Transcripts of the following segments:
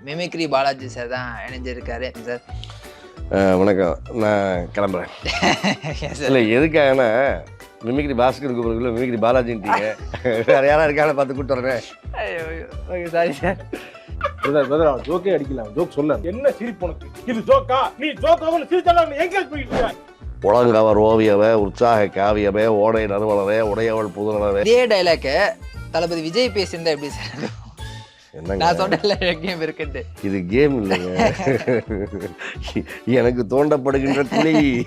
Mimicry Balaji sir தான் இணைஞ்சிருக்காரு. Sir வணக்கம். நான் கிளம்புறேன். இல்லை எதுக்காகனா மிமிக்ரி பாஸ்கர் கூப்பிடுறதுல மிமிக்ரி பாலாஜின்ட்டீங்க வேற யாரா இருக்காங்க பார்த்து கூட்டு வரேன். ஐயோ ஓகே சாரி சார் ஜோக்கே அடிக்கலாம் ஜோக் சொல்ல என்ன சிரிப்பு உனக்கு? இது ஜோக்கா நீ சிரிச்சாலும் எங்கேஜ் ஓவியவே உற்சாக காவியமே ஓடை நறுவலரே உடையவள் புதுநலரே இதே டைலாக்க தளபதி விஜய் பேசியிருந்தா எப்படி சார் நான் சொன்னல கேம் இது கேம் இல்லைங்க. எனக்கு தோண்டப்படுகின்ற கிளி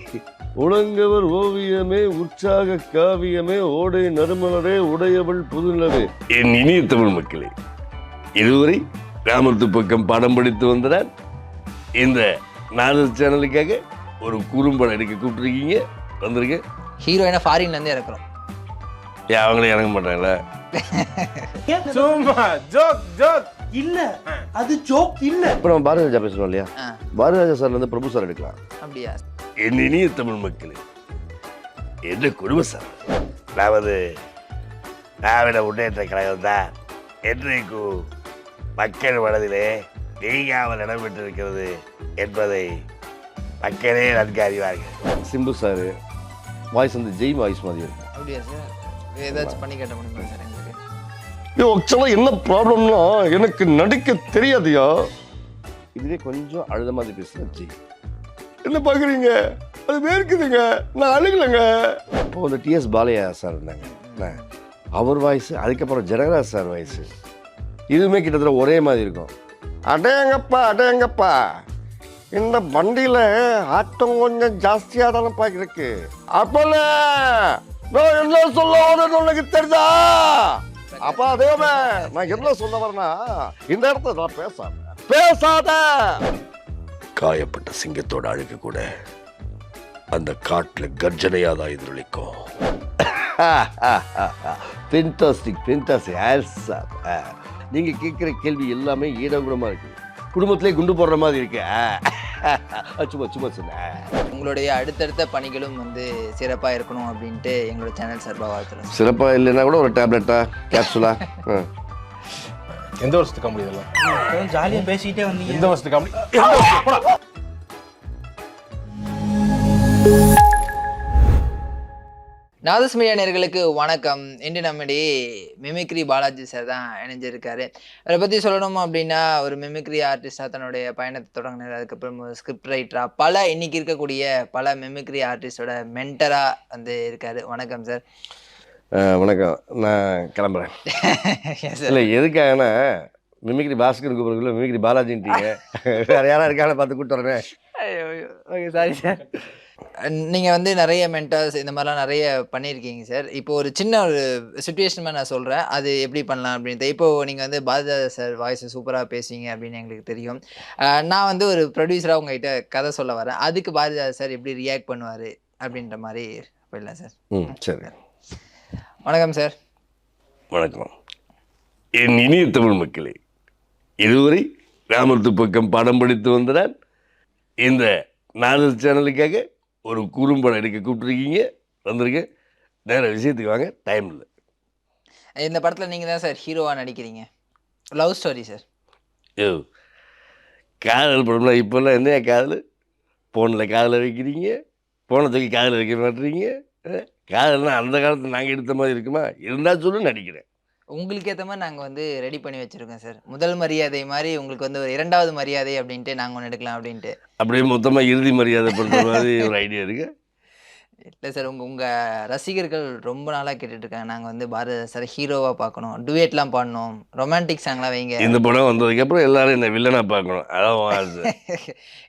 உலங்கவர் ஓவியமே உற்சாக காவியமே ஓடை நறுமலரே உடையவள் புதுநிலவே என் இனிய தமிழ் மக்களே இதுவரை கிராமத்து பக்கம் படம் படித்து வந்தனால் இந்த நாடல் சேனலுக்காக ஒரு குறும்படம் எடுக்க கூப்பிட்டுருக்கீங்க. வந்திருக்கேன். ஹீரோயினா ஃபாரின்ல இருந்து இறக்குறோம். ஏன் அவங்களே இறங்க மாட்டாங்களா? சும்மா ஜோக் ஜோக். இல்ல அது ஜோக் இல்ல. இப்போ நம்ம பாரதிராஜா பேசுறோம் இல்லையா? ஆ, பாரதிராஜா சார்ல இருந்து பிரபு சார் எடுக்கலாம். அப்படியா? என் இனிய தமிழ் மக்களே என்ற குடும்ப சார். நமது திராவிட முன்னேற்ற கழகம் தான் இன்றைக்கு மக்கள் மனதிலே நீங்காமல் இடம்பெற்றிருக்கிறது என்பதை மக்களே நன்கு அறிவார்கள். சிம்பு சார் வாய்ஸ் வந்து ஜெய் வாய்ஸ் மாதிரி இருக்கும் அப்படியா சார்? ஏதாச்சும் பண்ணி கேட்ட முடியுமா சார் ஆக்சுவலாக என்ன ப்ராப்ளம்னா எனக்கு நடிக்க தெரியாதுயா. இதுவே கொஞ்சம் அழுத மாதிரி ஜெய் என்ன பார்க்குறீங்க அது வேர்க்குதுங்க. நான் அழுகலைங்க. இப்போ வந்து டிஎஸ் பாலையா சார் இருந்தாங்க? அவர் வாய்ஸ் அதுக்கப்புறம் ஜெகராஜ் சார் வாய்ஸ் இதுவுமே கிட்டத்தட்ட ஒரே மாதிரி இருக்கும். அடேங்கப்பா அடேங்கப்பா. இந்த வண்டியில ஆட்டம் கொஞ்சம் ஜாஸ்தியாக தானப்பா இருக்கு அப்பல நான் என்ன சொல்ல உனக்கு தெரியுதா? அப்பா தேவமே நான் என்ன சொல்ல வரேன்னா இந்த இடத்துல நான் பேசாத பேசாத. காயப்பட்ட சிங்கத்தோட அழுகு கூட அந்த காட்டுல கர்ஜனையா தான் எதிரொலிக்கும் பென்டாஸ்டிக் பென்டாஸ்டிக் ஆன்சர் நீங்க கேட்குற கேள்வி எல்லாமே ஈடகுடமா இருக்கு. குடும்பத்திலே குண்டு போடுற மாதிரி இருக்கு. சும்மா சும்மா சொன்னேன். உங்களுடைய அடுத்தடுத்த பணிகளும் வந்து சிறப்பா இருக்கணும் அப்படின்ட்டு எங்களோட சேனல் சார்பாக வாழ்த்துறோம். சார். சிறப்பா இல்லைன்னா கூட ஒரு டேப்லெட்டா கேப்சுலா எந்த வருஷத்துக்கு காமெடி இதெல்லாம்? ஜாலியா பேசிக்கிட்டே வந்தீங்க. எந்த வருஷத்துக்கு காமெடி நாதஸ்மியா நேர்களுக்கு வணக்கம். இன்று நம்மிடையே மிமிக்ரி பாலாஜி சார் தான் இணைஞ்சிருக்காரு. அதை பற்றி சொல்லணும் அப்படின்னா ஒரு மிமிக்ரி ஆர்டிஸ்டாக தன்னுடைய பயணத்தை தொடங்கினார். அதுக்கப்புறம் ஒரு ஸ்கிரிப்ட் ரைட்டராக பல இன்னைக்கு இருக்கக்கூடிய பல மிமிக்ரி ஆர்டிஸ்டோட மென்டராக வந்து இருக்காரு. வணக்கம் சார் வணக்கம். நான் கிளம்புறேன். இல்லை எதுக்காகனா மிமிக்ரி பாஸ்கர் கூப்பிடுறதுல மிமிக்ரி பாலாஜின்ட்டீங்க. வேற யாரா இருக்காங்க பார்த்து கூட்டு வரேன். ஐயோ ஓகே சாரி சார் நீங்கள் வந்து நிறைய மென்டர்ஸ் இந்த மாதிரிலாம் நிறைய பண்ணியிருக்கீங்க சார். இப்போ ஒரு சின்ன ஒரு சுச்சுவேஷன் நான் சொல்கிறேன் அது எப்படி பண்ணலாம் அப்படின்ட்டு. இப்போ நீங்கள் வந்து பாரதியா சார் வாய்ஸ் சூப்பராக பேசுவீங்க அப்படின்னு எங்களுக்கு தெரியும். நான் வந்து ஒரு ப்ரொடியூசராக உங்ககிட்ட கதை சொல்ல வரேன். அதுக்கு பாரதியா சார் எப்படி ரியாக்ட் பண்ணுவார் அப்படின்ற மாதிரி போயிடலாம் சார். ம் சரி. வணக்கம் சார். வணக்கம். என் இனிய தமிழ் மக்களே இதுவரை கிராமத்து பக்கம் படம் படித்து வந்தனால் இந்த நாடல் சேனலுக்காக ஒரு குறும்படம் எடுக்க கூப்பிட்டுருக்கீங்க வந்திருக்கேன் நேர விஷயத்துக்கு வாங்க டைம் இல்லை. இந்த படத்தில் நீங்கள் தான் சார் ஹீரோவாக நடிக்கிறீங்க. லவ் ஸ்டோரி சார் ஐயோ காதல் படம்லாம் இப்போல்லாம் என்னையா காதல்? ஃபோனில் காதலை வைக்கிறீங்க ஃபோனை தூக்கி காதல் வைக்க மாட்டீங்க அஹ், காதல்னா அந்த காலத்தில் நாங்கள் எடுத்த மாதிரி இருக்குமா? இருந்தால் சொல்லு நடிக்கிறேன். உங்களுக்கு ஏற்ற மாதிரி நாங்கள் வந்து ரெடி பண்ணி வச்சுருக்கோம் சார் முதல் மரியாதை மாதிரி உங்களுக்கு வந்து ஒரு இரண்டாவது மரியாதை அப்படின்ட்டு நாங்கள் ஒன்று எடுக்கலாம் அப்படின்ட்டு. அப்படியே மொத்தமாக இறுதி மரியாதை பண்ணுற மாதிரி ஒரு ஐடியா இருக்கு. இல்லை சார் உங்கள் உங்கள் ரசிகர்கள் ரொம்ப நாளாக கேட்டுட்டு இருக்காங்க நாங்கள் வந்து பாரத சார் ஹீரோவாக பார்க்கணும். டுவேட்லாம் பாடணும் ரொமான்டிக் சாங்லாம் வைங்க. இந்த படம் வந்ததுக்கப்புறம் எல்லாரும் இந்த வில்லனாக பார்க்கணும். அதான்.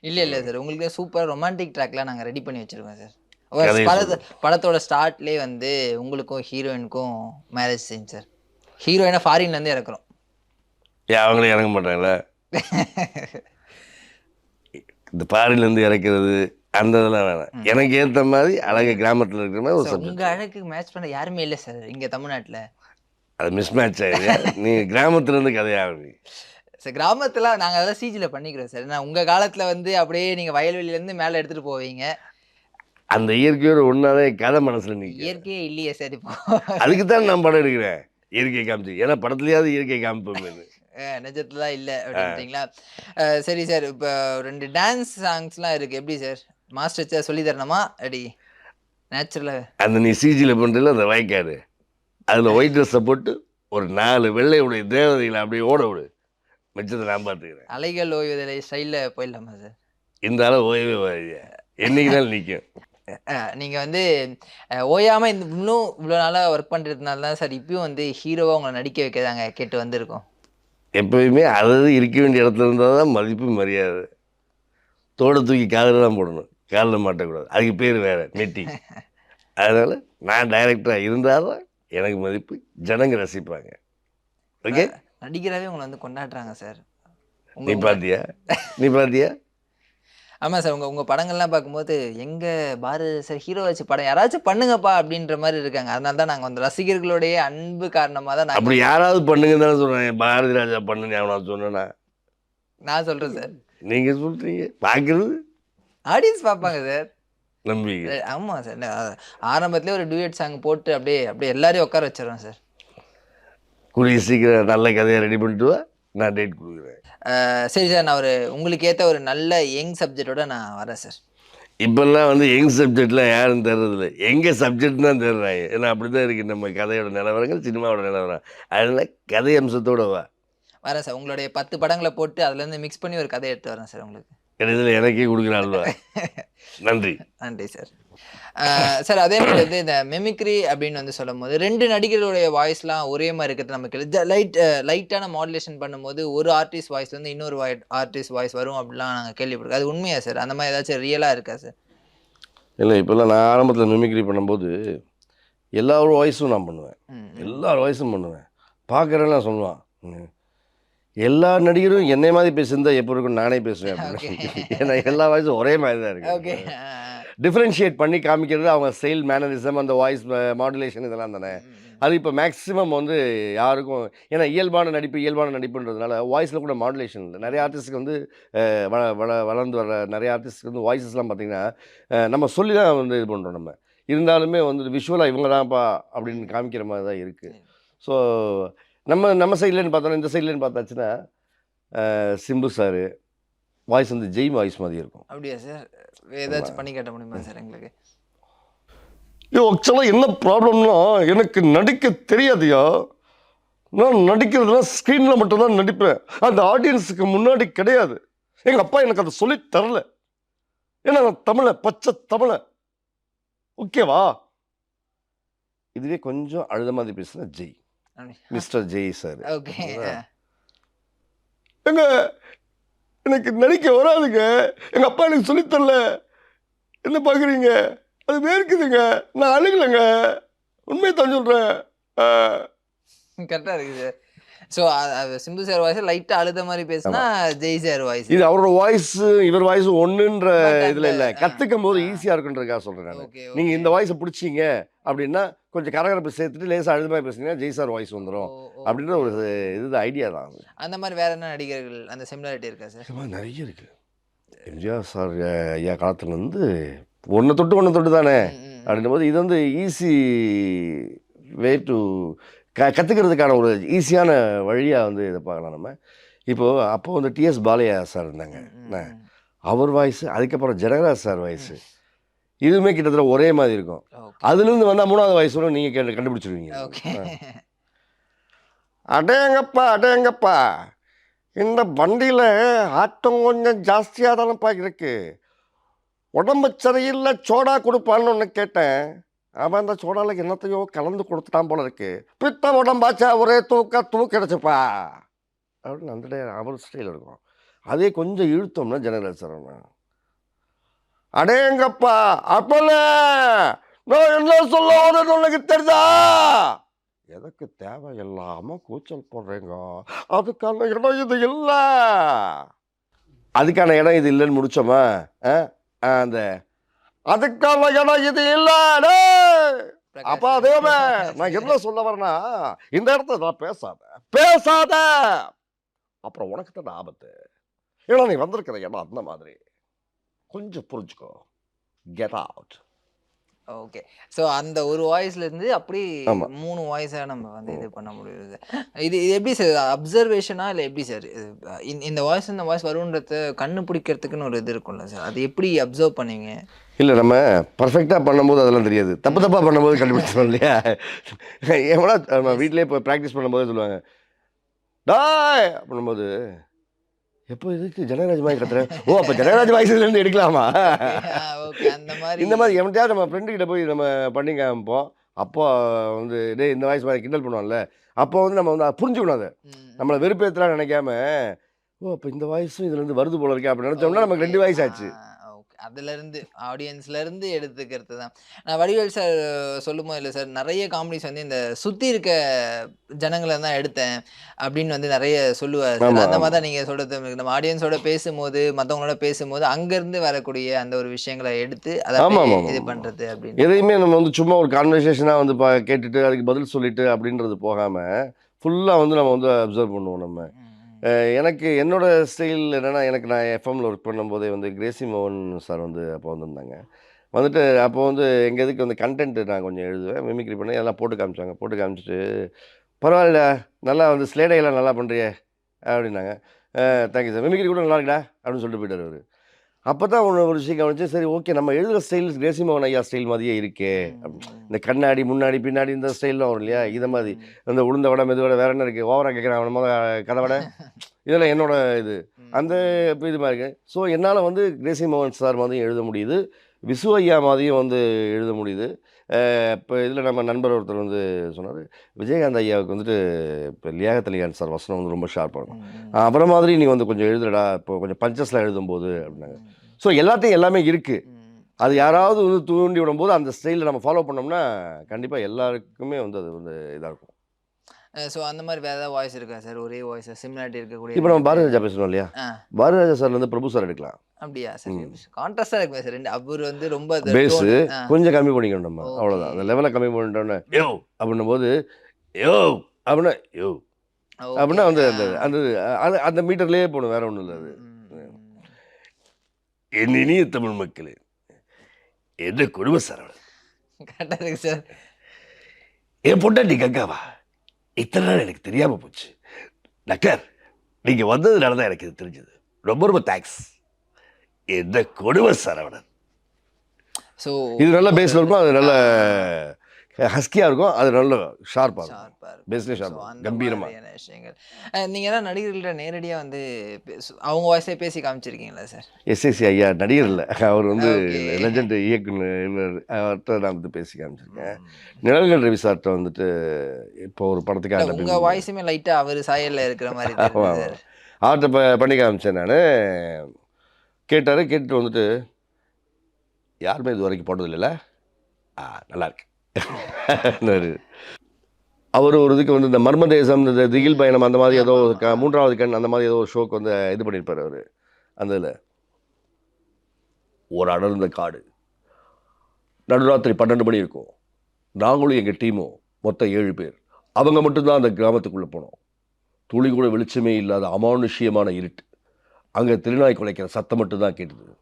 இல்லை இல்லை சார் உங்களுக்கு சூப்பர் ரொமான்டிக் ட்ராக்லாம் நாங்கள் ரெடி பண்ணி வச்சுருக்கோம் சார் படத்தோட ஸ்டார்ட்லேயே வந்து உங்களுக்கும் ஹீரோயினுக்கும் மேரேஜ் சீன் சார் ஹீரோயினை ஃபாரின்லேருந்து இறக்குறோம். ஏன் அவங்களே இறங்க மாட்டாங்களா? இந்த பாரிலேருந்து இறக்கிறது அந்த இதெல்லாம் வேணாம். எனக்கு ஏற்ற மாதிரி அழகு கிராமத்தில் இருக்கிற மாதிரி ஒரு உங்கள் அழகுக்கு மேட்ச் பண்ண யாருமே இல்லை சார் இங்கே தமிழ்நாட்டில். அது மிஸ் மேட்ச் ஆகுது நீங்கள் கிராமத்துலேருந்து கதையாகுது சார் கிராமத்தில் நாங்கள் அதெல்லாம் சிஜியில் பண்ணிக்கிறோம் சார் நான் உங்கள் காலத்தில் வந்து அப்படியே நீங்கள் வயல்வெளியிலேருந்து மேலே எடுத்துகிட்டு போவீங்க. அந்த இயற்கையோட ஒன்றாவே கதை மனசில் நிற்கும் இயற்கையே இல்லையே சார் இப்போ. அதுக்கு தான் நான் படம் எடுக்கிறேன். இயற்கை காமிச்சு. ஏன்னா படத்துலயாவது இயற்கை காமிப்போம் நிஜத்துல இல்ல அப்படின்றீங்களா? சரி சார். இப்போ ரெண்டு டான்ஸ் சாங்ஸ்லாம் இருக்கு. எப்படி சார்? மாஸ்டர் சார் சொல்லி தரணுமா அடி நேச்சுரலா அந்த நீ சிஜியில் பண்ணுறதுல அந்த வயக்காடு அதில் ஒயிட் ட்ரெஸ்ஸை போட்டு ஒரு நாலு வெள்ளையுடைய தேவதைகளை அப்படியே ஓட விடு. மிச்சத்தை நான் பார்த்துக்கிறேன். அலைகள் ஓய்வதில்லை. ஸ்டைலில் போயிடலாமா சார்? இந்த அளவு ஓய்வே வாரியா என்னைக்குனாலும் நிற்கும் அஹ் நீங்க வந்து அஹ் ஓயாம இந்த இன்னும் இவ்வளோ நாளா ஒர்க் பண்றதுனால தான் சார் இப்பயும் வந்து ஹீரோவா உங்களை நடிக்க வைக்கதாங்க கேட்டு வந்திருக்கோம். எப்பயுமே அதாவது இருக்க வேண்டிய இடத்துல இருந்தால் தான் மதிப்பு மரியாதை. தோட தூக்கி காதில் தான் போடணும். காலில் மாட்டக்கூடாது. அதுக்கு பேர் வேற மெட்டி. அதனால் நான் டைரக்டராக இருந்தால் தான் எனக்கு மதிப்பு. ஜனங்க ரசிப்பாங்க. ஓகே நடிகராகவே உங்களை வந்து கொண்டாடுறாங்க சார். நீ பாத்தியா? நீ பாத்தியா? ஆமா சார். உங்க உங்க படங்கள்லாம் பார்க்கும்போது எங்க பாரதி சார் ஹீரோ வச்சு படம். யாராச்சும் பண்ணுங்கப்பா அப்படின்ற மாதிரி இருக்காங்க. அதனால தான் நாங்க வந்து ரசிகர்களுடைய அன்பு காரணமா தான் நாங்க அப்படி யாராவது பண்ணுங்க தானே சொல்கிறேன் பாரதி ராஜா பண்ணுன்னு அவனா சொன்னேன்னா நான் சொல்றேன் சார். நீங்கள் சொல்கிறீங்க பார்க்குறது? ஆடியன்ஸ் பார்ப்பாங்க சார். நம்பிக்கை. ஆமா சார். நான் ஆரம்பத்திலே ஒரு டூயட் சாங் போட்டு அப்படியே அப்படியே எல்லாரையும் உட்கார வச்சிடுறோம் சார். கூடிய சீக்கிரம் நல்ல கதையை ரெடி பண்ணிட்டு நான் டேட் கொடுக்குறேன். சரி சார் நான் ஒரு உங்களுக்கு ஏத்த ஒரு நல்ல யங் சப்ஜெக்டோட நான் வரேன் சார். இப்போல்லாம் வந்து யங் சப்ஜெக்ட்லாம் யாரும் தர்றதில்ல எங்கள் சப்ஜெக்ட் தான் தர்றாங்க ஏன்னா அப்படி தான் இருக்குது நம்ம கதையோட நிலவரங்கள் சினிமாவோட நிலவரம். அதனால் கதை அம்சத்தோட வா. வரேன் சார். உங்களுடைய பத்து படங்களை போட்டு அதுலேருந்து மிக்ஸ் பண்ணி ஒரு கதை எடுத்து வரேன் சார் உங்களுக்கு. கடைசியில் எனக்கே கொடுக்குறாள்வா நன்றி. நன்றி சார். சார் அதே மாதிரி வந்து இந்த மெமிக்ரி அப்படின்னு வந்து சொல்லும் போது ரெண்டு நடிகர்களுடைய வாய்ஸ்லாம் ஒரே மாதிரி இருக்கிறது நமக்கு லைட் லைட்டான மாடுலேஷன் பண்ணும்போது ஒரு ஆர்டிஸ்ட் வாய்ஸ் வந்து இன்னொரு ஆர்டிஸ்ட் வாய்ஸ் வரும் அப்படிலாம் நாங்கள் கேள்விப்பட்டிருக்கோம். அது உண்மையா சார்? அந்த மாதிரி ஏதாச்சும் ரியலாக இருக்கா சார்? இல்லை இப்போல்லாம் நான் ஆரம்பத்தில் மிமிக்ரி பண்ணும்போது எல்லாரோட வாய்ஸும் நான் பண்ணுவேன். எல்லார் வாய்ஸும் பண்ணுவேன். பார்க்குறேன்னா சொல்லுவான். எல்லா நடிகரும் என்னை மாதிரி பேசியிருந்தா எப்போ இருக்கும் நானே பேசுவேன். அப்படின்னு ஏன்னா எல்லா வாய்ஸும் ஒரே மாதிரி தான் ஓகே இருக்கு டிஃப்ரென்ஷியேட் பண்ணி காமிக்கிறது அவங்க ஸ்டைல் மேனரிசம் அந்த வாய்ஸ் மாடுலேஷன் இதெல்லாம் தானே. அது இப்போ மேக்ஸிமம் வந்து யாருக்கும் ஏன்னா இயல்பான நடிப்பு இயல்பான நடிப்புன்றதுனால வாய்ஸில் கூட மாடுலேஷன் இல்லை. நிறைய ஆர்டிஸ்ட்டுக்கு வந்து வள வள வளர்ந்து வர நிறைய ஆர்டிஸ்ட்டுக்கு வந்து வாய்ஸஸ்லாம் பார்த்தீங்கன்னா நம்ம சொல்லி தான் வந்து இது பண்ணுறோம் நம்ம. இருந்தாலுமே வந்து விஷுவலாக இவங்க தான்ப்பா அப்படின்னு காமிக்கிற மாதிரி தான் இருக்குது ஸோ நம்ம நம்ம சைட்லேன்னு பார்த்தோன்னா இந்த சைட்லேன்னு பார்த்தாச்சுன்னா சிம்பு சார் வாய்ஸ் வந்து ஜெய் வாய்ஸ் மாதிரி இருக்கும். அப்படியா சார்? ஏதாச்சும் பண்ணி காட்ட முடியுமா சார் எங்களுக்கு? ஐயோ ஆக்சுவலாக என்ன ப்ராப்ளம்னா எனக்கு நடிக்க தெரியாதுயா. நான் நடிக்கிறதுலாம் ஸ்க்ரீனில் மட்டும்தான் நடிப்பேன். அந்த ஆடியன்ஸுக்கு முன்னாடி கிடையாது. எங்கள் அப்பா எனக்கு அதை சொல்லி தரல. ஏன்னா நான் தமிழை பச்சை தமிழை. ஓகேவா இதுவே கொஞ்சம் அழுத மாதிரி பேசுனா Jai. Mister Jai sir. Okay எங்க எனக்கு நடிக்க வராதுங்க. எங்கள் அப்பா எனக்கு சொல்லித் தரல. என்ன பார்க்குறீங்க அது வேர்க்குதுங்க. நான் அழுகலைங்க. உண்மையை தான் சொல்கிறேன் கரெக்டாக இருக்குது. Sir so Simbu sir voice லைட்டாக அழுத மாதிரி பேசினா ஜெய் சார் வாய்ஸ் இது அவரோட வாய்ஸ் இவர் வாய்ஸ் ஒன்றுன்ற இதில் இல்லை. கற்றுக்கும் போது. ஈஸியாக இருக்குன்றதுக்காக சொல்கிறேன் நான். நீங்கள் இந்த வாய்ஸை பிடிச்சிங்க அப்படின்னா கொஞ்சம் கரகரப்பு சேர்த்துட்டு லேசாக அழுத மாதிரி பேசுனீங்கன்னா ஜெய் சார் வாய்ஸ் வந்துடும் அப்படின்ற ஒரு இது ஐடியா தான் அந்த மாதிரி வேற என்ன நடிகர்கள் அந்த சிமிலாரிட்டி இருக்கா சார்? நிறைய இருக்குது எம்ஜிஆர் சார் ஐயா காலத்துலேருந்து ஒன்று தொட்டு ஒன்று தொட்டு தானே அப்படின்னும் போது இது வந்து ஈஸி வே டு க கற்றுக்கிறதுக்கான ஒரு ஈஸியான வழியாக வந்து இதை பார்க்கலாம் நம்ம. இப்போது அப்போ வந்து டிஎஸ் பாலையா சார் இருந்தாங்க. என்ன? அவர் வாய்ஸு அதுக்கப்புறம் ஜனகராஜ் சார் வாய்ஸு. இதுவுமே கிட்டத்தட்ட ஒரே மாதிரி இருக்கும். அதுலேருந்து வந்தால் மூணாவது வயசோட நீங்கள் கேட்டு கண்டுபிடிச்சிருவீங்க அடேங்கப்பா அடேங்கப்பா. இந்த வண்டியில் ஆட்டம் கொஞ்சம் ஜாஸ்தியாக தானப்பா இருக்கு. உடம்பு சரியில்லை சோடா கொடுப்பான்னு ஒன்று கேட்டேன். அவன் அந்த சோடாவில் என்னத்தையோ கலந்து கொடுத்துட்டான் போல இருக்கு. பித்த உடம்பாச்சா ஒரே தூக்க தூக்கிடுச்சுப்பா அப்படின்னு அந்த அவர் ஸ்டைல் இருக்கும் அதே கொஞ்சம் இழுத்தோம்னா ஜெனரல் சரவணா அடேங்கப்பா அப்பல நான் என்ன சொல்ல வரேன்னு உனக்கு தெரியுதா? எதுக்கு தேவை இல்லாமல் கூச்சல் போடுறீங்க? அதுக்கான இடம் இது இல்லை. அதுக்கான இடம் இது இல்லைன்னு முடிச்சோமா? ஆ? ஆ, அந்த அதுக்கான இடம் இது இல்லை. டேய். அப்பா தேவமே நான் என்ன சொல்ல வரேன்னா இந்த இடத்துல நான் பேசாத. பேசாத! அப்புறம் உனக்கு தான் ஆபத்து. ஏன்னா நீ வந்திருக்கிற இடம் அந்த மாதிரி. கொஞ்சம் புரிஞ்சுக்கோ. Get out okay. ஸோ அந்த ஒரு வாய்ஸ்ல இருந்து அப்படி. மூணு வாய்ஸா நம்ம வந்து இது பண்ண முடியுது. இது இது எப்படி சார் அப்சர்வேஷனா இல்லை எப்படி சார்? இந்த வாய்ஸ் இந்த வாய்ஸ் வருன்றத கண்டுபிடிக்கிறதுக்குன்னு ஒரு இது இருக்கும்ல சார்? அது எப்படி அப்சர்வ் பண்ணுவீங்க இல்லை நம்ம பர்ஃபெக்டாக பண்ணும்போது அதெல்லாம் தெரியாது. தப்பு தப்பாக பண்ணும்போது கண்டுபிடிச்சிடும் இல்லையா? ஏன்னா நம்ம வீட்டிலே இப்போ ப்ராக்டிஸ் பண்ணும்போது சொல்லுவாங்க டாய் பண்ணும்போது எப்போ இதுக்கு ஜனகராஜ் மாதிரி கத்துறேன் ஓ அப்போ ஜனகராஜ் வாய்ஸ்லேருந்து எடுக்கலாமா? ஓகே அந்த மாதிரி. இந்த மாதிரி எவன்டையாவது நம்ம ஃப்ரெண்டு கிட்ட போய் நம்ம பண்ணி காமிப்போம். அப்போ வந்து டேய் இந்த வாய்ஸ் மாதிரி கிண்டல் பண்ணுவோம்ல அப்போ வந்து நம்ம வந்து புரிஞ்சுக்கணும் அதை. நம்மளை வெறுப்பேற்றலாம் நினைக்காம ஓ அப்போ இந்த வாய்ஸும் இதுலேருந்து வருது போல இருக்கே அப்படி நினச்சோம்னா நமக்கு ரெண்டு வாய்ஸ் ஆச்சு. ஓகே அதுல இருந்து ஆடியன்ஸ்ல இருந்து எடுத்துக்கிறது தான் நான் வடிவேல் சார் சொல்லும் போது இல்லை சார் நிறைய காமெடிஸ் வந்து இந்த சுத்தி இருக்க ஜனங்களை தான் எடுத்தேன் அப்படின்னு வந்து நிறைய சொல்லுவார் அந்த. மாதிரி தான் நீங்க சொல்றது இருக்கு. நம்ம ஆடியன்ஸோட பேசும்போது மத்தவங்களோட பேசும்போது அங்க இருந்து வரக்கூடிய அந்த ஒரு விஷயங்களை எடுத்து அதை இது ஆமா. பண்றது அப்படின்னு எதையுமே நம்ம வந்து சும்மா ஒரு கான்வர்சேஷனாக வந்து கேட்டுட்டு அதுக்கு பதில் சொல்லிட்டு அப்படின்றது போகாமல் ஃபுல்லாக வந்து நம்ம வந்து அப்சர்வ் பண்ணுவோம் நம்ம எனக்கு என்னோட ஸ்டைல் என்னென்னா எனக்கு நான் எஃப்எம்ல ஒர்க் பண்ணும்போதே வந்து கிரேசி மோகன் சார் வந்து அப்போ வந்திருந்தாங்க. வந்துட்டு அப்போ வந்து எங்கள் இதுக்கு வந்து கண்டென்ட்டு நான் கொஞ்சம் எழுதுவேன் மிமிக்ரி பண்ணி எல்லாம் போட்டு காமிச்சாங்க. போட்டு காமிச்சிட்டு பரவாயில்ல நல்லா வந்து ஸ்லேடையெல்லாம் நல்லா பண்ணுறியே அப்படின்னாங்க. தேங்க்யூ சார் மிமிக்ரி கூட நல்லா இருக்குடா அப்படின்னு சொல்லிட்டு போயிட்டார் அவர். அப்போ தான் ஒன்று ஒரு விஷயம் கவனிச்சு சரி ஓகே நம்ம எழுதுகிற ஸ்டைல் கிரேசி மோகன் ஐயா ஸ்டைல் மாதிரியே இருக்கே. இந்த கண்ணாடி முன்னாடி பின்னாடி இந்த ஸ்டைல்லாம் வரும் இல்லையா? இதை மாதிரி. இந்த உளுந்த வடை மெது வடை வேற என்ன இருக்குது ஓவராக கேட்குறேன் அவன முதல் கதை வடை. இதெல்லாம் என்னோட இது. அந்த இப்போ இது மாதிரி இருக்கு. ஸோ என்னால் வந்து கிரேசி மோகன் சார் மாதிரியும் எழுத முடியுது. விசு ஐயா மாதிரியும் வந்து எழுத முடியுது. இப்போ இதில் நம்ம நண்பர் ஒருத்தர் வந்து சொன்னார் விஜயகாந்த் ஐயாவுக்கு வந்துட்டு இப்போ லியாகத் சார் வசனம் வந்து ரொம்ப ஷார்ப்பாக இருக்கும். அவரை மாதிரி நீ வந்து கொஞ்சம் எழுதுடா இப்போ கொஞ்சம் பஞ்சஸ்லாம் எழுதும்போது அப்படின்னாங்க. ஸோ எல்லாத்தையும் எல்லாமே இருக்குது. அது யாராவது வந்து தூண்டி விடும்போது அந்த ஸ்டைலில் நம்ம ஃபாலோ பண்ணோம்னா கண்டிப்பாக எல்லாருக்குமே வந்து அது வந்து இதாக இருக்கும். ஸோ அந்த மாதிரி வேற ஏதாவது வாய்ஸ் இருக்கா சார் ஒரே வாய்ஸ் சிமிலாரிட்டி இருக்கக்கூடிய இப்போ நம்ம பாரதிராஜா பேசணும் இல்லையா? ஆ. பாரதிராஜா சார் வந்து பிரபு சார் எடுக்கலாம். அப்படியா சார். கான்ட்ராஸ்டா இருக்குமே சார் ரெண்டு. அவர் வந்து ரொம்ப பேஸு. கொஞ்சம் கம்மி பண்ணிக்கணும் நம்ம. அவ்வளோதான் அந்த லெவலை கம்மி பண்ணிட்டோன்னே யோ! அப்படின்னும் போது யோ! அப்படின்னா யோ. அப்படின்னா வந்து அந்த. அந்த அந்த மீட்டர்லேயே போகணும் வேற ஒன்றும் இல்லை அது. என் இனிய தமிழ் மக்களே என்ன குடும்ப சரவணன் கரெக்டா இருக்கு சார் என் பொண்டாட்டி கங்காவா இத்தனை நாள் எனக்கு தெரியாமல் போச்சு. டாக்டர் நீங்கள் வந்ததுனால தான் எனக்கு இது தெரிஞ்சது. ரொம்ப ரொம்ப தேங்க்ஸ் என்ன கொடுமை சரவணன்? ஸோ இது நல்ல பேஸில் இருக்கும்? அது நல்ல ஹஸ்கியாக இருக்கும். அது நல்ல ஷார்ப்பாக இருக்கும். ஷார்ப்பா இருக்கும். பேஸ்லேயே ஷார்ப்பாக கம்பீரமாக விஷயங்கள். அஹ், நீங்க எல்லாம் நடிகர்கள்ட்ட நேரடியா வந்து பேசு- அவங்க வாய்ஸே பேசி காமிச்சிருக்கீங்களா சார்? எஸ்எஸ்சி ஐயா நடிகர் இல்லை. அவர் வந்து. லெஜண்ட் இயக்குனர் அவர்கிட்ட நான் வந்து பேசி காமிச்சிருக்கேன். நிழல்கள் ரவி சார்கிட்ட வந்துட்டு இப்போ ஒரு படத்துக்காக உங்க dubbing வாய்ஸுமே லைட்டா அவர் சாயல்ல இருக்கிற மாதிரி அவர்கிட்ட ப பண்ணி காமிச்சேன் நான். கேட்டார் கேட்டுட்டு வந்துட்டு யாருமே இது வரைக்கும் போட்டது இல்லைல்ல ஆ நல்லா இருக்கு. ன்னாரு. அவர் ஒரு இதுக்கு வந்து இந்த மர்ம தேசம் இந்த திகில் பயணம் அந்த மாதிரி ஏதோ க- மூன்றாவது கண் அந்த மாதிரி ஏதோ ஒரு ஷோக்கு வந்து இது பண்ணியிருப்பார் அவர் அந்த இதில். ஒரு அடர்ந்த காடு. நடுராத்திரி பன்னெண்டு மணி இருக்கும். நாங்களும் எங்கள் டீமும் மொத்தம் ஏழு பேர். அவங்க மட்டும்தான் அந்த கிராமத்துக்குள்ளே போனோம். துளி கூட வெளிச்சமே இல்லாத அமானுஷ்யமான இருட்டு. அங்கே திருநாய் குலைக்கிற சத்தம் மட்டும்தான் கேட்டுது.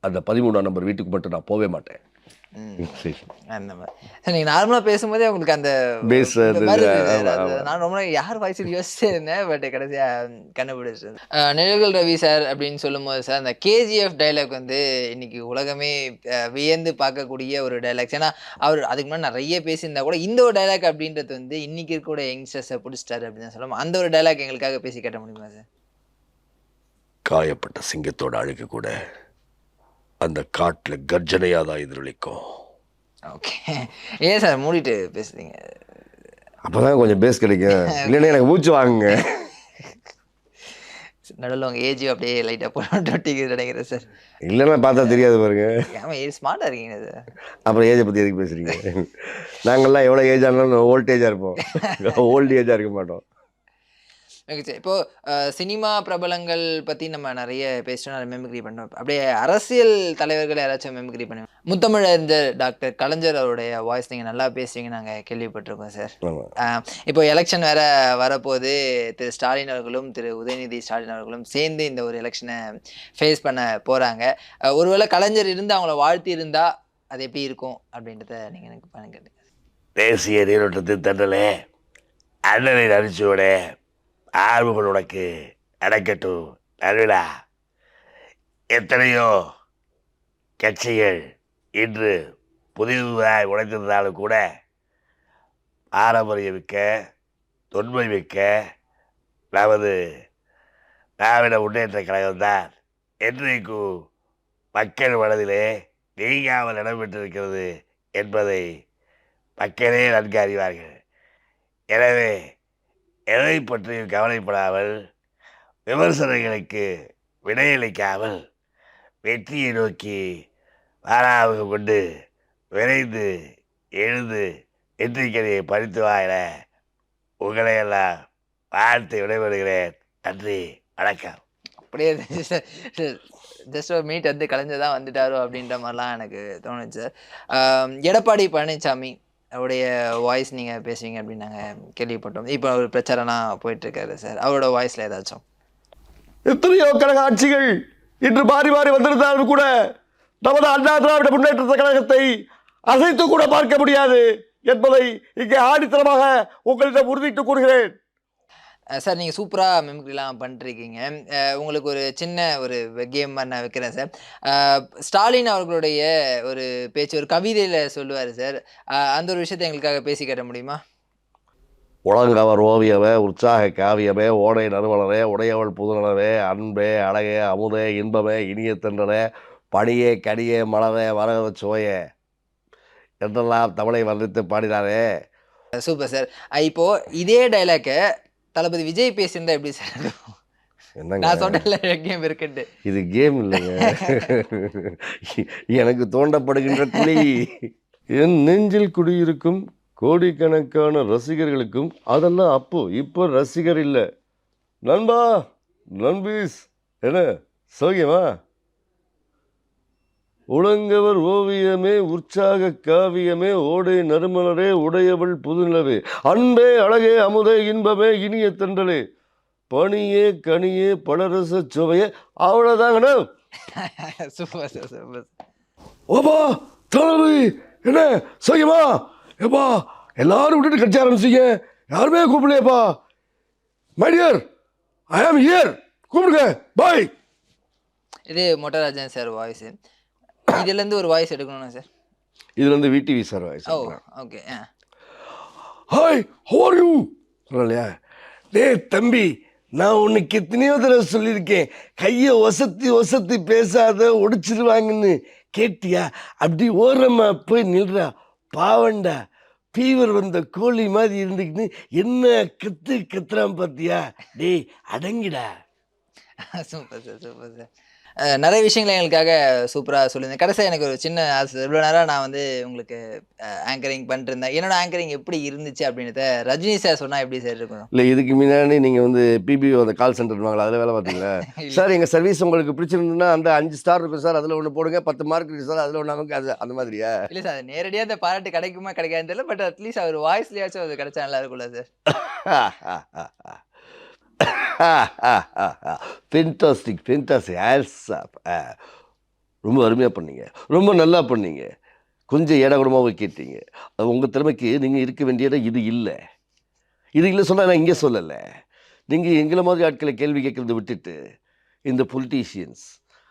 அந்த பதிமூணாம் நம்பர் வீட்டுக்கு மட்டும் நான் போவே மாட்டேன். அந்த மாதிரி சார் நீங்க நார்மலா பேசும்போதே உங்களுக்கு அந்த ஆமா. நான் ரொம்ப யார் வாய்ஸ் யோசிச்சே இருந்தேன் பட் கடைசியா கண்டுபிடிச்சது. நிழல்கள் ரவி சார் அப்படின்னு சொல்லும்போது சார் அந்த கேஜிஎஃப் டைலாக் வந்து இன்னைக்கு உலகமே வியந்து பார்க்கக்கூடிய ஒரு டைலாக்ஸ் ஏன்னா அவர் அதுக்கு முன்னாடி நிறைய பேசியிருந்தா கூட இந்த ஒரு டைலாக் அப்படின்றது வந்து இன்னைக்கு இருக்கக்கூடிய யங்ஸ்டர்ஸை பிடிச்சிட்டாரு அப்படின்னு தான் சொல்லலாம் அந்த ஒரு டைலாக் எங்களுக்காக பேசி கேட்ட முடியுமா சார்? காயப்பட்ட சிங்கத்தோட அழுகு கூட அந்த காட்டில் கர்ஜனையாக தான் எதிரொலிக்கும். ஓகே ஏன் சார் மூடிட்டு பேசுறீங்க? அப்போ தான் கொஞ்சம் பேஸ் கிடைக்கும். இல்லைன்னா எனக்கு மூச்சு வாங்குங்க. நடுவில் உங்கள் ஏஜ் அப்படியே லைட்டாக போட்டு நினைக்கிறேன் சார். இல்லைன்னா பார்த்தா தெரியாது பாருங்க. ஆமாம் ஏஜ் ஸ்மார்ட்டாக இருக்கீங்க சார்? அப்புறம் ஏஜை பற்றி எதுக்கு பேசுகிறீங்க நாங்கள்லாம் எவ்வளோ ஏஜ் ஆனாலும் ஓல்டேஜாக இருப்போம். ஓல்டு ஏஜாக இருக்க மாட்டோம். Okay sir. இப்போது சினிமா பிரபலங்கள் பற்றி நம்ம நிறைய பேசிட்டோம் நிறைய மெமிக்ரி பண்ணோம். அப்படியே அரசியல் தலைவர்கள் யாராச்சும் மெமிக்ரி பண்ணுவோம் முத்தமிழறிஞர் டாக்டர் கலைஞர் அவருடைய வாய்ஸ் நீங்கள் நல்லா பேசுவீங்க நாங்கள் கேள்விப்பட்டிருக்கோம் சார் இப்போ எலெக்ஷன் வேற வரப்போது திரு ஸ்டாலின் அவர்களும் திரு உதயநிதி ஸ்டாலின் அவர்களும் சேர்ந்து இந்த ஒரு எலெக்ஷனை ஃபேஸ் பண்ண போகிறாங்க ஒருவேளை கலைஞர் இருந்து அவங்கள வாழ்த்தி இருந்தா அது எப்படி இருக்கும் அப்படின்றத நீங்கள் எனக்கு பண்ணுங்க தேசிய நீரோட்டத்தின் தண்டலே அண்ணனை நடிச்சோட ஆர்வங்கள் உனக்கு நடக்கட்டும் நடுவிழா எத்தனையோ கட்சிகள் இன்று புதிதாக உழைத்திருந்தாலும் கூட பாரம்பரியம் மிக்க தொன்மை மிக்க நமது திராவிட முன்னேற்ற கழகம்தான் என்றைக்கு மக்கள் மனதிலே நீங்காமல் இடம் பெற்றிருக்கிறது என்பதை மக்களே நன்கு அறிவார்கள். எனவே எதை பற்றியும் கவலைப்படாமல் விமர்சனங்களுக்கு விடையளிக்காமல் வெற்றியை நோக்கி வாராக கொண்டு விரைந்து எழுந்து வெற்றிக்கதையை படித்து வாயில உங்களையெல்லாம் வாழ்த்து விடைபெறுகிறேன். நன்றி வணக்கம். அப்படியே ஜஸ்ட் ஒரு மீட் வந்து கலைஞ்சதான் வந்துட்டாரோ அப்படின்ற மாதிரிலாம் எனக்கு தோணுச்சு. எடப்பாடி பழனிசாமி அவருடைய வாய்ஸ் நீங்கள் பேசுவீங்க அப்படின்னு நாங்கள் கேள்விப்பட்டோம். இப்போ அவர் பிரச்சாரம்லாம் போயிட்டுருக்காரு சார் அவரோட வாய்ஸில் ஏதாச்சும்? எத்தனையோ கழக ஆட்சிகள் இன்று மாறி மாறி வந்திருந்தாலும் கூட நமது அண்ணா திராவிட முன்னேற்ற கழகத்தை அசைத்து கூட பார்க்க முடியாது என்பதை இங்கே ஆடித்தனமாக உங்களிடம் உறுதிட்டு கூறுகிறேன். சார் நீங்கள் சூப்பராக மெமரிலாம் பண்ணிருக்கீங்க உங்களுக்கு ஒரு சின்ன ஒரு கேம் மாதிரி நான் வைக்கிறேன் சார். ஸ்டாலின் அவர்களுடைய ஒரு பேச்சு ஒரு கவிதையில் சொல்லுவார் சார். அந்த ஒரு விஷயத்தை எங்களுக்காக பேசி காட்ட முடியுமா? உலகவர் ஓவியமே உற்சாக காவியமே ஓடை நறுமலரே உடையவள் புதுநலவே அன்பே அழகே அமுதே இன்பமே இனிய தென்றலே பணியே கனியே மலரே வரவ சுவையே என்றெல்லாம் தமிழை வர்ணித்து பாடினாரே. Super sir. அஹ் இப்போ இதே டைலாக்கை தளபதி விஜய் பேசியிருந்தா எப்படி சார்? நான் சொன்னேன்ல கேம் இருக்குன்ட்டு. இது கேம் இல்லைங்க. எனக்கு தோண்டப்படுகின்ற குழி என் நெஞ்சில் குடியிருக்கும் கோடிக்கணக்கான ரசிகர்களுக்கும் அதெல்லாம் அப்போ இப்போ ரசிகர் இல்லை. நண்பா நண்பீஸ் என்ன? சௌக்கியமா? உலங்கவர் ஓவியமே உற்சாக காவியமே ஓடை நறுமலரே உடையவள் புதுநிலவே. அன்பே அழகே அமுதே இன்பமே இனிய தென்றலே. பனியே கனியே பலரச சுவையே. அவ்வளோதாங்கண்ணா சூப்பர் சார் சூப்பர். ஓப்பா தளபதி என்ன சௌக்கியமா? ஏப்பா எல்லாரும் விட்டுட்டு கட்சி ஆரம்பிச்சிங்க யாருமே கூப்பிடலையேப்பா. மைடியர் ஐ ஆம் ஹியர் கூப்பிடுங்க. பாய் இது மொட்டராஜன் சார் வாய்ஸ் இதுலேருந்து ஒரு வாய்ஸ் எடுக்கணும்னா சார் இதுல இருந்து VTV sir voice oh okay hi how are you சொல்லலையா? டேய் தம்பி நான் உனக்கு எத்தனையோ தடவை சொல்லியிருக்கேன். கையை ஒசத்தி ஒசத்தி பேசாத ஒடிச்சிருவாங்கன்னு கேட்டியா? அப்படி ஓரமா போய் நில்றா பாவண்டா ஃபீவர் வந்த கோழி மாதிரி இருந்துக்கிட்டு என்ன கத்து கத்துறான் பார்த்தியா டேய் அடங்கிடா. சூப்பர் சார் சூப்பர் சார் நிறைய விஷயங்களை எங்களுக்காக சூப்பராக சொல்லியிருந்தேன் கடைசியாக எனக்கு ஒரு சின்ன ஆசை இவ்வளோ நேரம் நான் வந்து உங்களுக்கு ஆங்கரிங் பண்ணிருந்தேன் என்னோட ஆங்கரிங் எப்படி இருந்துச்சு அப்படின்றத ரஜினி சார் சொன்னால் எப்படி சார் இருக்கும்? இல்லை இதுக்கு முன்னாடி நீங்கள் வந்து பிபிஓ அந்த கால் சென்டர் வாங்கல அதில் வேலை பார்த்தீங்களா? சார் எங்கள் சர்வீஸ் உங்களுக்கு பிடிச்சிருந்ததுன்னா அந்த அஞ்சு ஸ்டார் இருக்கும் சார் அதில் ஒன்று போடுங்க. பத்து மார்க் இருக்கு சார் அதில் ஒன்று நமக்கு அது அந்த மாதிரியா? இல்லை சார் நேரடியாக அந்த பாராட்டு கிடைக்குமா கிடைக்காதுன்னு தெரியல பட் அட்லீஸ்ட் அவர் வாய்ஸ்லேயாச்சும் அது கிடைச்சா நல்லா இருக்கும்ல சார் ஃபென்டாஸ்டிக் ஃபென்டாஸ்டிக் ஆல்சாப் ரொம்ப அருமையாக பண்ணீங்க. ரொம்ப நல்லா பண்ணீங்க. கொஞ்சம் ஏடகுடமாகவும் கேட்டீங்க. அது உங்கள் திறமைக்கு நீங்கள் இருக்க வேண்டிய இடம் இது இல்லை. இது இல்லை சொன்னால் நான் இங்கே சொல்லலை. நீங்கள் எங்களை மாதிரி ஆட்களை கேள்வி கேட்குறத விட்டுட்டு இந்த பொலிட்டீஷியன்ஸ்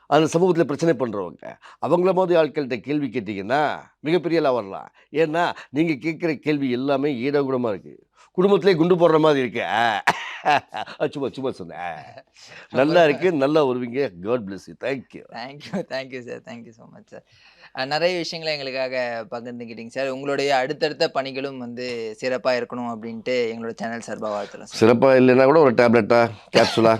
அந்த சமூகத்தில் பிரச்சனை பண்ணுறவங்க அவங்கள மாதிரி ஆட்கள்கிட்ட கேள்வி கேட்டிங்கன்னா மிகப்பெரிய அளவு வரலாம் ஏன்னா நீங்கள் கேட்குற கேள்வி எல்லாமே ஈடகுடமாக இருக்குது குடும்பத்திலே குண்டு போடுற மாதிரி இருக்கு. சும்மா சும்மா சொன்னேன். நல்லா இருக்கு. நல்லா வருவீங்க. God bless you thank you thank you thank you sir thank you so much sir நிறைய விஷயங்களை எங்களுக்காக பகிர்ந்துக்கிட்டீங்க சார் உங்களுடைய அடுத்தடுத்த பணிகளும் வந்து சிறப்பாக இருக்கணும் அப்படின்ட்டு எங்களோட சேனல் சார்பாக வாழ்த்துறோம் சிறப்பாக இல்லைன்னா கூட ஒரு டேப்லெட்டா கேப்சுலா